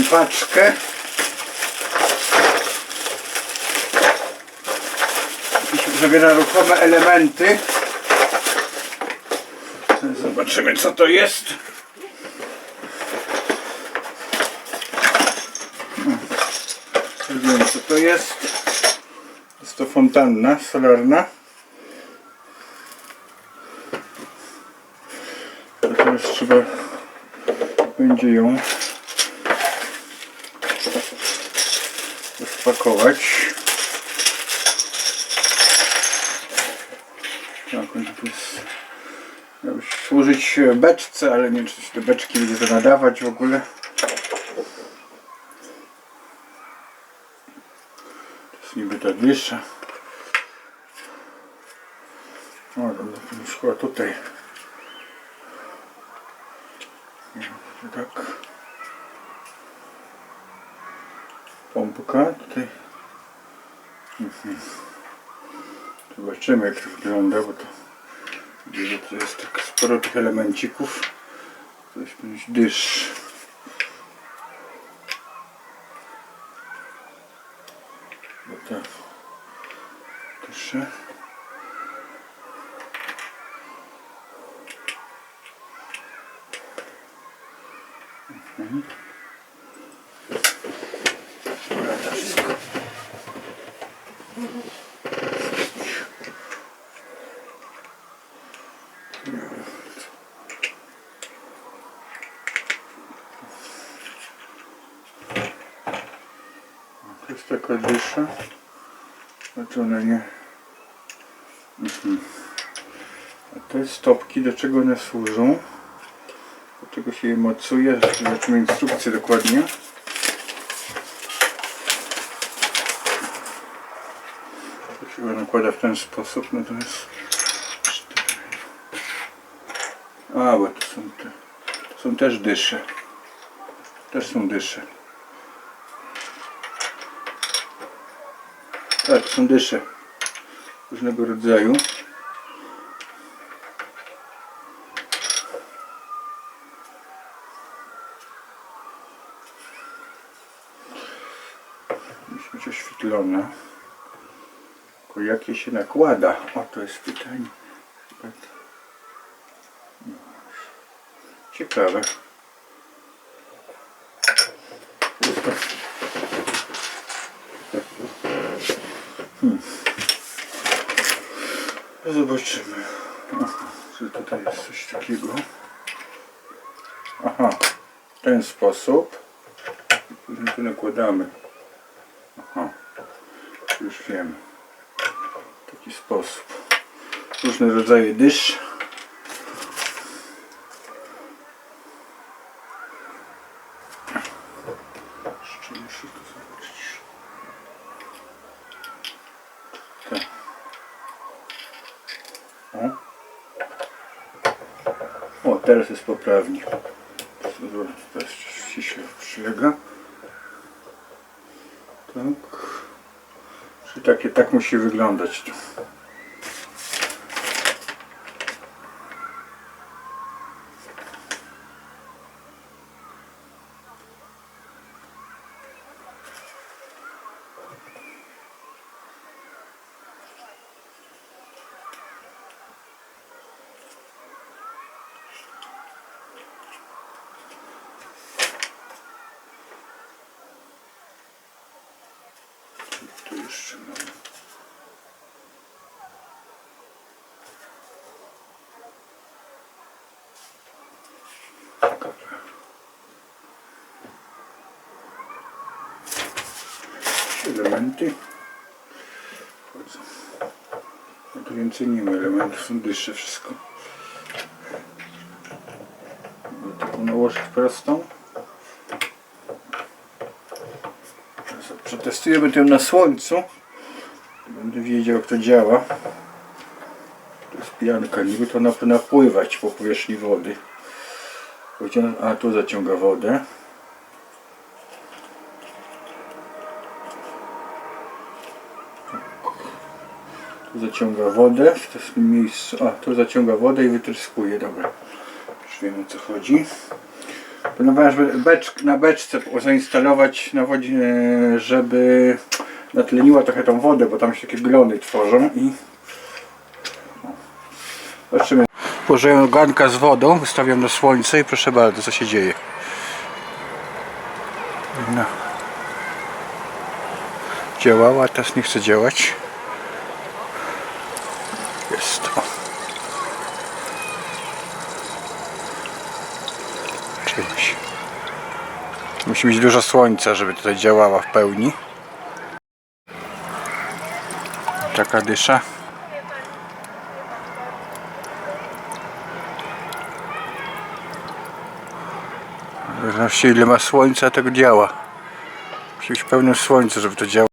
paczkę. Jakieś zawiera ruchome elementy. Zobaczymy co to jest. Wiem co to jest. Jest to fontanna solarna. To Teraz trzeba będzie ją rozpakować. Tak, on tu jest. Służyć beczce, ale nie wiem, czy się te beczki będzie to nadawać w ogóle. To jest niby ta dysza. O, dobra, szkoła tutaj. Tak. Pompka tutaj. Mhm. Zobaczymy jak to wygląda, bo to że to jest tak sporo tych elemencików. Coś być dysz. Bo to dysze. Dobra, to jest taka dysza. Znaczy one nie... Mhm. A te stopki do czego one służą? Do czego się je mocuje? Zobaczymy instrukcję dokładnie. Nakłada w ten sposób, natomiast... A, bo to są te... To są też dysze. Też są dysze. Tak, są dysze. Różnego rodzaju. Musi być oświetlone. Tylko jakie się nakłada? O, to jest pytanie. No. Ciekawe. Zobaczymy. Aha, czy tutaj jest coś takiego. Aha, w ten sposób. Później tu nakładamy. Aha, już wiem. Taki sposób. Różne rodzaje dysz. Jeszcze to. Tak. O. o, teraz jest poprawnie. Teraz ściśle przylega. Tak. Czyli takie, tak musi wyglądać. Tu jeszcze mamy. Dobra. Elementy. Wchodzą. No tu więcej nie ma elementów, są dysze wszystko. Taką nałożyć prostą. Teraz Przetestujemy to na słońcu. Będę wiedział jak to działa. To jest pianka, niby to na, napływać po powierzchni wody. A tu zaciąga wodę. Tu zaciąga wodę w tym miejscu. A tu zaciąga wodę i wytryskuje. Dobra. Już wiem o co chodzi. Planowałem, żeby becz, na beczce zainstalować na wodzie, e, żeby natleniła trochę tą wodę, bo tam się takie glony tworzą i zobaczymy. Położyłem garnka z wodą, wystawiam na słońce i proszę bardzo, co się dzieje. No. Działała, teraz nie chce działać. Jest to. Czymś. Musi mieć dużo słońca, żeby tutaj działała w pełni. Taka dysza. Zależności ile ma słońca, tego działa. Musi być pełne słońce, żeby to działało.